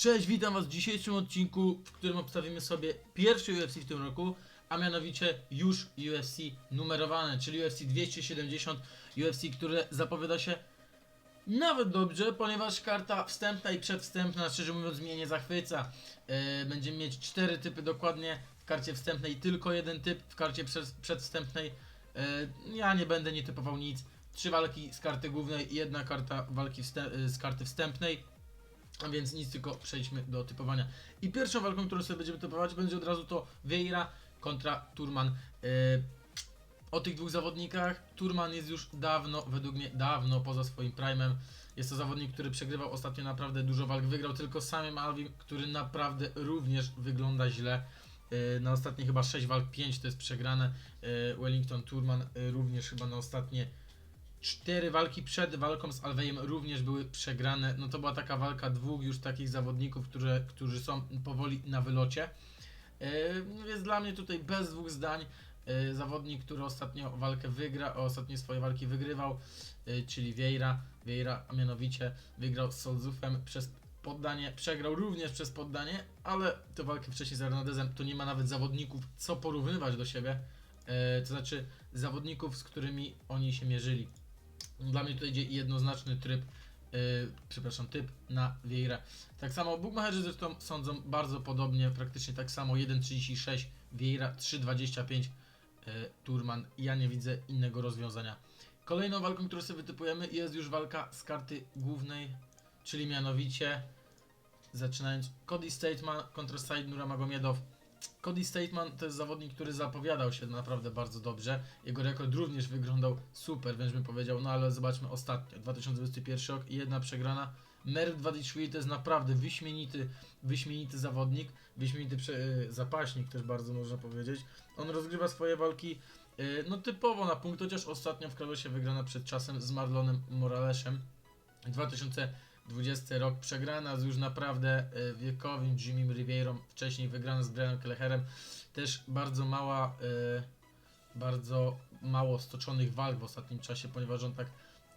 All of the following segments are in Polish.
Cześć, witam was w dzisiejszym odcinku, w którym obstawimy sobie pierwszy UFC w tym roku, a mianowicie już UFC numerowane, czyli UFC 270, UFC, które zapowiada się nawet dobrze, ponieważ karta wstępna i przedwstępna, szczerze mówiąc, mnie nie zachwyca. E, będziemy mieć cztery typy dokładnie, w karcie wstępnej tylko jeden typ, w karcie przed, przedwstępnej e, ja nie będę nie typował nic. Trzy walki z karty głównej jedna karta walki wstęp, z karty wstępnej. A więc nic, tylko przejdźmy do typowania. I pierwszą walką, którą sobie będziemy typować, będzie od razu to Vieira kontra Turman. Yy, o tych dwóch zawodnikach, Turman jest już dawno, według mnie dawno poza swoim prime'em. Jest to zawodnik, który przegrywał ostatnio naprawdę dużo walk. Wygrał tylko samym Alvin, który naprawdę również wygląda źle. Yy, na ostatnie chyba 6 walk, 5 to jest przegrane. Yy, Wellington Turman również chyba na ostatnie cztery walki przed walką z Alvejem również były przegrane. No to była taka walka dwóch już takich zawodników, które, którzy są powoli na wylocie. Yy, więc dla mnie tutaj bez dwóch zdań yy, zawodnik, który ostatnio walkę wygra, ostatnie swoje walki wygrywał, yy, czyli Vieira. Vieira, a mianowicie wygrał z Solzufem przez poddanie, przegrał również przez poddanie, ale tę walkę wcześniej z Hernandezem to nie ma nawet zawodników co porównywać do siebie. Yy, to znaczy zawodników, z którymi oni się mierzyli. Dla mnie tutaj idzie jednoznaczny tryb, yy, przepraszam, typ na Vieira. Tak samo Bugmacherzy zresztą sądzą bardzo podobnie, praktycznie tak samo 1.36 Vieira, 3.25 yy, Turman. Ja nie widzę innego rozwiązania. Kolejną walką, którą sobie wytypujemy jest już walka z karty głównej, czyli mianowicie zaczynając Cody Stateman kontra Said Nurmagomedov. Cody Stateman to jest zawodnik, który zapowiadał się naprawdę bardzo dobrze. Jego rekord również wyglądał super, wręcz bym powiedział, no ale zobaczmy ostatnio, 2021 rok i jedna przegrana. Merv Dvalishvili to jest naprawdę wyśmienity, wyśmienity zawodnik, wyśmienity prze, e, zapaśnik też bardzo można powiedzieć. On rozgrywa swoje walki e, no typowo na punkt, chociaż ostatnio w Kralosie wygrana przed czasem z Marlonem Moralesem. 2020 rok przegrana z już naprawdę e, wiekowym Jimmy Rivierą, wcześniej wygrana z Brianem Kelleherem. Też bardzo mała, e, bardzo mało stoczonych walk w ostatnim czasie, ponieważ on tak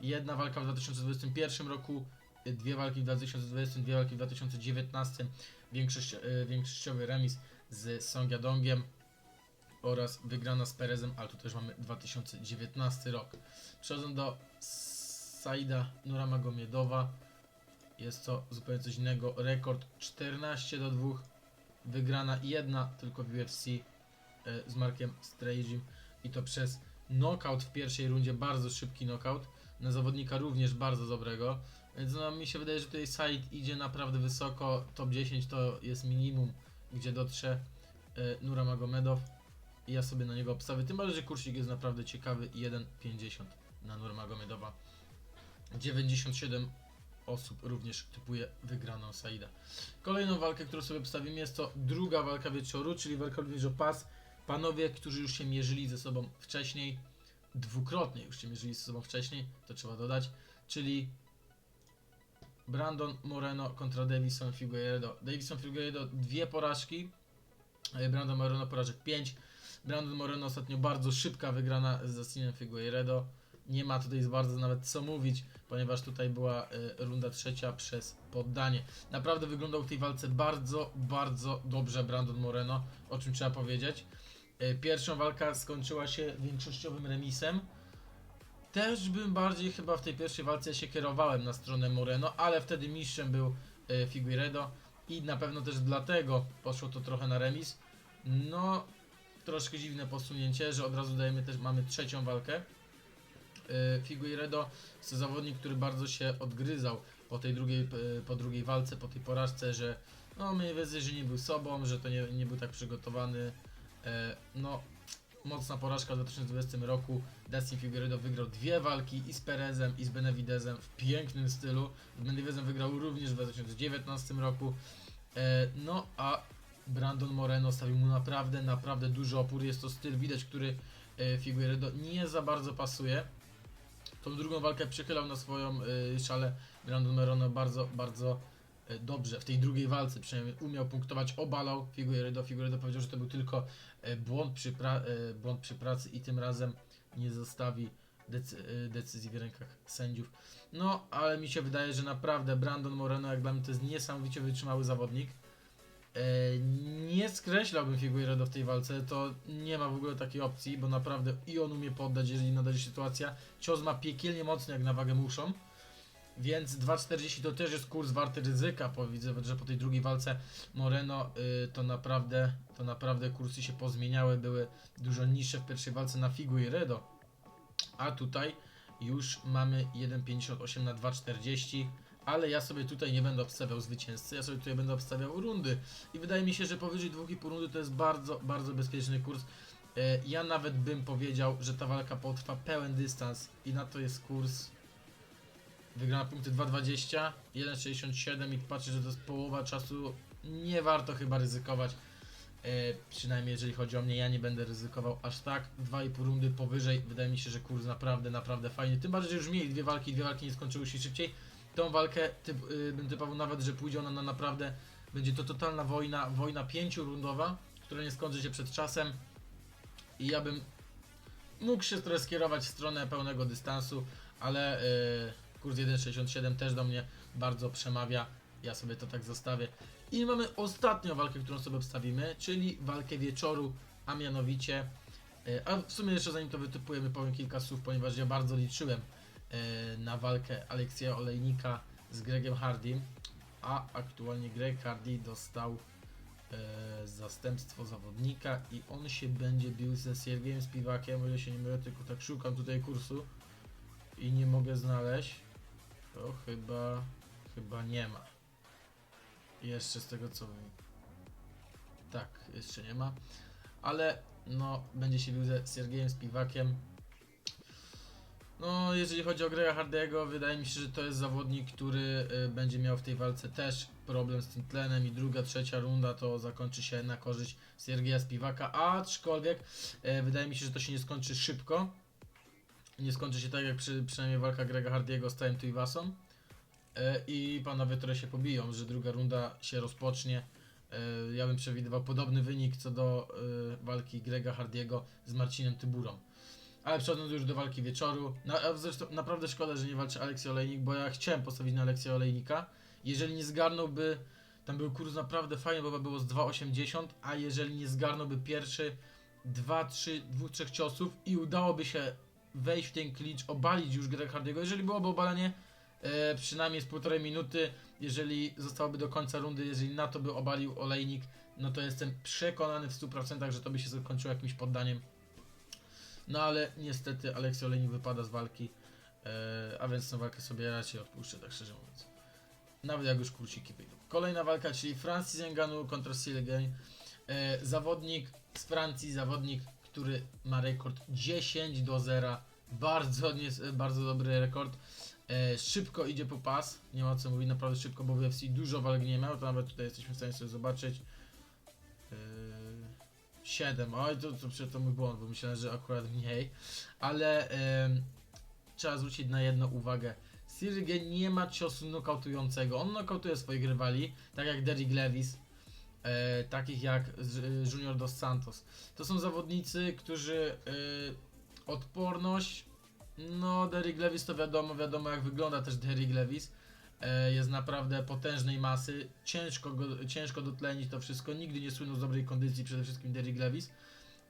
jedna walka w 2021 roku, e, dwie walki w 2020, dwie walki w 2019, większość, większościowy remis z Song Yadongiem oraz wygrana z Perezem, ale tu też mamy 2019 rok. Przechodząc do Saida Nuramagomiedowa, jest to zupełnie coś innego. Rekord 14 do 2. Wygrana jedna tylko w UFC e, z Markiem Stragim i to przez knockout w pierwszej rundzie, bardzo szybki knockout. Na zawodnika również bardzo dobrego. Więc no, mi się wydaje, że tutaj Said idzie naprawdę wysoko. Top 10 to jest minimum, gdzie dotrze e, Nurmagomedov. I ja sobie na niego obstawię. Tym bardziej, że kursik jest naprawdę ciekawy. 1,50 na Nurmagomedowa. 97 osób również typuje wygraną Saida. Kolejną walkę, którą sobie obstawimy jest to druga walka wieczoru, czyli walka również o pas. Panowie, którzy już się mierzyli ze sobą wcześniej, dwukrotnie już się mierzyli ze sobą wcześniej, to trzeba dodać, czyli Brandon Moreno kontra Davison Figueiredo. Davison Figueiredo dwie porażki, e, Brandon Moreno porażek 5. Brandon Moreno ostatnio bardzo szybka wygrana z Dustinem Figueiredo. Nie ma tutaj bardzo nawet co mówić, ponieważ tutaj była e, runda trzecia przez poddanie. Naprawdę wyglądał w tej walce bardzo, bardzo dobrze Brandon Moreno, o czym trzeba powiedzieć. E, Pierwsza walka skończyła się większościowym remisem. Też bym bardziej chyba w tej pierwszej walce się kierowałem na stronę Moreno, ale wtedy mistrzem był e, Figueiredo i na pewno też dlatego poszło to trochę na remis. No, troszkę dziwne posunięcie, że od razu dajemy też, mamy trzecią walkę. E, Figueiredo to zawodnik, który bardzo się odgryzał po tej drugiej, e, po drugiej walce, po tej porażce, że no mniej więcej, że nie był sobą, że to nie, nie był tak przygotowany. E, No, mocna porażka w 2020 roku. Dustin Figueiredo wygrał dwie walki i z Perezem i z Benavidezem w pięknym stylu. Z Benavidezem wygrał również w 2019 roku. E, No, a Brandon Moreno stawił mu naprawdę, naprawdę duży opór. Jest to styl, widać, który e, Figueiredo nie za bardzo pasuje. Tą drugą walkę przychylał na swoją y, szalę Brandon Moreno bardzo, bardzo y, dobrze. W tej drugiej walce przynajmniej umiał punktować, obalał Figueiredo. Figueiredo powiedział, że to był tylko y, błąd przy, y, błąd przy pracy i tym razem nie zostawi y, decyzji w rękach sędziów. No, ale mi się wydaje, że naprawdę Brandon Moreno, jak dla mnie, to jest niesamowicie wytrzymały zawodnik. E, nie skreślałbym Figueiredo w tej walce, to nie ma w ogóle takiej opcji, bo naprawdę i on umie poddać, jeżeli nadarzy sytuacja. Cios ma piekielnie mocny, jak na wagę muszą. Więc 2,40 to też jest kurs warty ryzyka, bo widzę, że po tej drugiej walce Moreno y, to naprawdę to naprawdę kursy się pozmieniały, były dużo niższe w pierwszej walce na Figueiredo. A tutaj już mamy 1,58 na 2,40 ale ja sobie tutaj nie będę obstawiał zwycięzcy, ja sobie tutaj będę obstawiał rundy i wydaje mi się, że powyżej 2,5 rundy to jest bardzo, bardzo bezpieczny kurs. E, Ja nawet bym powiedział, że ta walka potrwa pełen dystans i na to jest kurs wygrana punkty 2,20, 1,67 i patrzę, że to jest połowa czasu, nie warto chyba ryzykować. E, przynajmniej jeżeli chodzi o mnie, ja nie będę ryzykował aż tak. 2,5 rundy powyżej, wydaje mi się, że kurs naprawdę, naprawdę fajny. Tym bardziej, że już mieli dwie walki, dwie walki nie skończyły się szybciej. Tą walkę typ, y, bym typował nawet, że pójdzie ona na naprawdę, będzie to totalna wojna, wojna pięciorundowa, która nie skończy się przed czasem. I ja bym mógł się trochę skierować w stronę pełnego dystansu, ale y, kurs 1.67 też do mnie bardzo przemawia. Ja sobie to tak zostawię. I mamy ostatnią walkę, którą sobie obstawimy, czyli walkę wieczoru, a mianowicie. y, A w sumie jeszcze zanim to wytypujemy, powiem kilka słów, ponieważ ja bardzo liczyłem na walkę Aleksieja Olejnika z Gregiem Hardym, a aktualnie Greg Hardy dostał e, zastępstwo zawodnika i on się będzie bił ze Siergiejem Spiwakiem, o ile się nie mylę, tylko tak szukam tutaj kursu i nie mogę znaleźć, to chyba, chyba nie ma. Jeszcze z tego co tak, jeszcze nie ma, ale no, będzie się bił ze Siergiejem Spiwakiem. No, jeżeli chodzi o Grega Hardego, wydaje mi się, że to jest zawodnik, który y, będzie miał w tej walce też problem z tym tlenem i druga, trzecia runda to zakończy się na korzyść Siergieja Spiwaka, aczkolwiek y, wydaje mi się, że to się nie skończy szybko. Nie skończy się tak jak przy, przynajmniej walka Grega Hardiego z Tajem Tuivasą. Y, I panowie, które się pobiją, że druga runda się rozpocznie. Ja bym przewidywał podobny wynik co do walki Grega Hardiego z Marcinem Tyburą. Ale przechodząc już do walki wieczoru, na, zresztą naprawdę szkoda, że nie walczy Aleksiej Olejnik, bo ja chciałem postawić na Aleksja Olejnika. Jeżeli nie zgarnąłby, tam był kurs naprawdę fajny, bo było z 2,80, a jeżeli nie zgarnąłby pierwszy 2, 3, 2, 3 ciosów i udałoby się wejść w ten clinch, obalić już Greg Hardiego, jeżeli byłoby obalenie e, przynajmniej z półtorej minuty, jeżeli zostałoby do końca rundy, jeżeli na to by obalił Olejnik, no to jestem przekonany w 100%, że to by się zakończyło jakimś poddaniem no ale niestety Aleksej Olejnik wypada z walki, e, a więc tę walkę sobie raczej odpuszczę, tak szczerze mówiąc. Nawet jak już kurciki wyjdą. Kolejna walka, czyli Francis Ngannou kontra Silgain. E, zawodnik z Francji, zawodnik, który ma rekord 10 do 0. Bardzo, nie, bardzo dobry rekord. E, szybko idzie po pas, nie ma co mówić, naprawdę szybko, bo w UFC dużo walk nie miał, to nawet tutaj jesteśmy w stanie sobie zobaczyć. E, 7. Oj, to, to, to, to mój błąd, bo myślałem, że akurat mniej. Ale trzeba zwrócić na jedną uwagę. Sirge nie ma ciosu nokautującego. On nokautuje swoich rywali, tak jak Derrick Levis, e, takich jak z- Junior Dos Santos. To są zawodnicy, którzy e, odporność. No, Derrick Levis to wiadomo, wiadomo jak wygląda też Derrick Levis. E, jest naprawdę potężnej masy, ciężko, go, ciężko dotlenić to wszystko, nigdy nie słynął z dobrej kondycji, przede wszystkim Derrick Levis.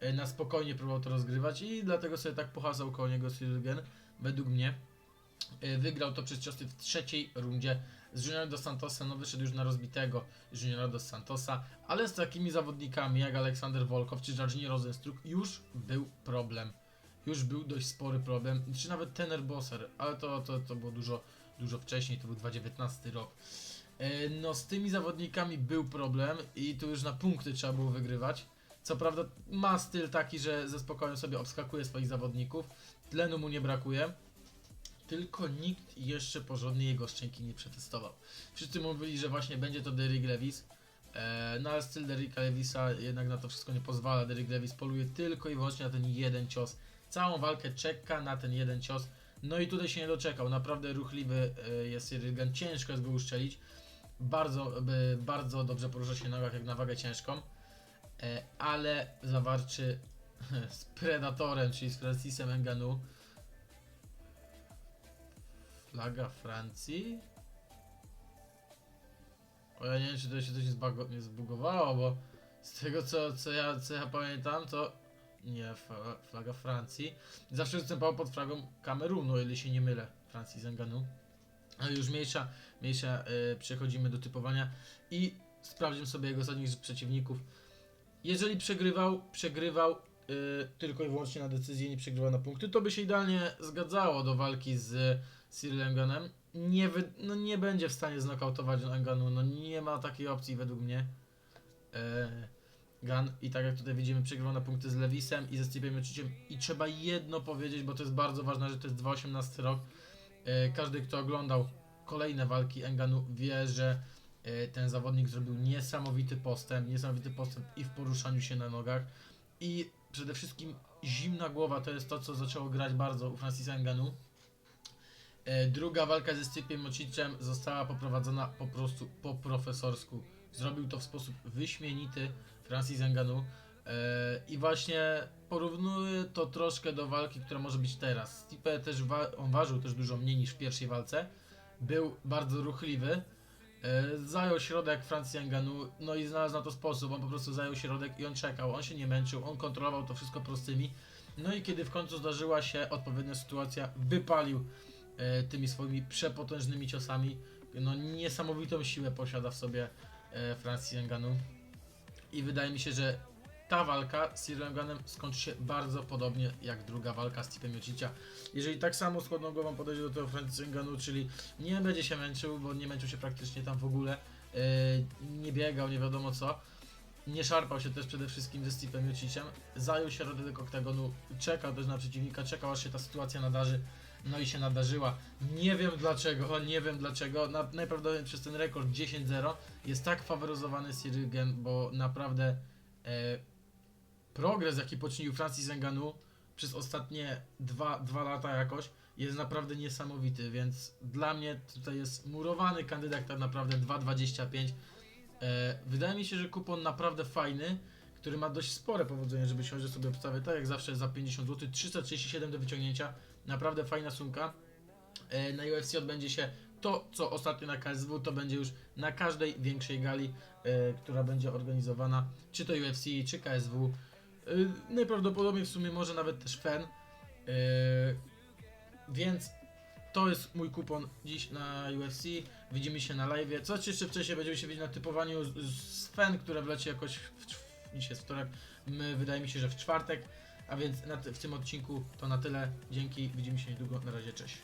E, na spokojnie próbował to rozgrywać i dlatego sobie tak pohasał koło niego Sirgen, według mnie. E, Wygrał to przez ciosy w trzeciej rundzie z Junior Dos Santosem, no wyszedł już na rozbitego Juniora Dos Santosa, ale z takimi zawodnikami jak Aleksander Wolkow czy Jardzini Rosenstruck już był problem. Już był dość spory problem, czy nawet Tener Bosser, ale to, to, to było dużo, dużo wcześniej, to był 2019 rok. E, No z tymi zawodnikami był problem i tu już na punkty trzeba było wygrywać. Co prawda ma styl taki, że ze spokojem sobie obskakuje swoich zawodników, tlenu mu nie brakuje, tylko nikt jeszcze porządnie jego szczęki nie przetestował. Wszyscy mówili, że właśnie będzie to Derrick Levis, e, no ale styl Derricka Levisa jednak na to wszystko nie pozwala. Derrick Levis poluje tylko i wyłącznie na ten jeden cios. Całą walkę czeka na ten jeden cios. No i tutaj się nie doczekał. Naprawdę ruchliwy e, jest Rygan. Ciężko jest go uszczelić. Bardzo, e, bardzo dobrze porusza się na nogach jak na wagę ciężką. E, ale zawarczy z Predatorem, czyli z Francisem Ngannou. Flaga Francji? O ja nie wiem, czy to się coś nie zbugowało, bo z tego co, co, ja, co ja pamiętam, to nie flaga Francji. Zawsze występował pod flagą Kamerunu, o ile się nie mylę, Francji Zenganu. Ale już mniejsza, mniejsza y, przechodzimy do typowania i sprawdzimy sobie jego ostatnich przeciwników. Jeżeli przegrywał, przegrywał y, tylko i wyłącznie na decyzję, nie przegrywał na punkty, to by się idealnie zgadzało do walki z Cyril Enganem. Nie, wy, no nie będzie w stanie znokautować Enganu, no nie ma takiej opcji według mnie. E, Gan i tak jak tutaj widzimy, przegrywał na punkty z Lewisem i ze Stepem Miociciem i trzeba jedno powiedzieć, bo to jest bardzo ważne, że to jest 2018 rok. E, każdy, kto oglądał kolejne walki Enganu wie, że e, ten zawodnik zrobił niesamowity postęp, niesamowity postęp i w poruszaniu się na nogach i przede wszystkim zimna głowa to jest to, co zaczęło grać bardzo u Francisa Enganu. E, Druga walka ze Stypiem Mocicem została poprowadzona po prostu po profesorsku. Zrobił to w sposób wyśmienity Francis Ngannou. E, I właśnie porównuję to troszkę do walki, która może być teraz. Stipe też wa- on ważył też dużo mniej niż w pierwszej walce. Był bardzo ruchliwy. E, Zajął środek Ngannou, no i znalazł na to sposób. On po prostu zajął środek i on czekał. On się nie męczył, on kontrolował to wszystko prostymi. No i kiedy w końcu zdarzyła się odpowiednia sytuacja, wypalił e, tymi swoimi przepotężnymi ciosami. No niesamowitą siłę posiada w sobie Ngannou. I wydaje mi się, że ta walka z Ganem skończy się bardzo podobnie jak druga walka z Tipem Jocicia. Jeżeli tak samo z chłodną głową podejdzie do tego Francis Ngannou, czyli nie będzie się męczył, bo nie męczył się praktycznie tam w ogóle, e, nie biegał, nie wiadomo co, nie szarpał się też przede wszystkim ze Stepem Jociciem, zajął się środek oktagonu, czekał też na przeciwnika, czekał aż się ta sytuacja nadarzy, no i się nadarzyła. Nie wiem dlaczego, nie wiem dlaczego, na, najprawdopodobniej przez ten rekord 10-0 jest tak faworyzowany Cyril Gen, bo naprawdę e, progres jaki poczynił Francis Ngannou przez ostatnie dwa, dwa lata jakoś jest naprawdę niesamowity, więc dla mnie tutaj jest murowany kandydat tak naprawdę 2,25 E, wydaje mi się, że kupon naprawdę fajny, który ma dość spore powodzenie, żeby się sobie obstawię, tak jak zawsze za 50 zł, 337 do wyciągnięcia, naprawdę fajna sumka. E, na UFC odbędzie się to, co ostatnio na KSW, to będzie już na każdej większej gali, e, która będzie organizowana, czy to UFC, czy KSW. E, najprawdopodobniej w sumie może nawet też FEN. Więc to jest mój kupon dziś na UFC. Widzimy się na live. Co jeszcze wcześniej będziemy się widzieć na typowaniu z, FEN, które wleci jakoś w, czw- dzisiaj jest wtorek. My, wydaje mi się, że w czwartek. A więc w tym odcinku to na tyle. Dzięki, widzimy się niedługo. Na razie, cześć.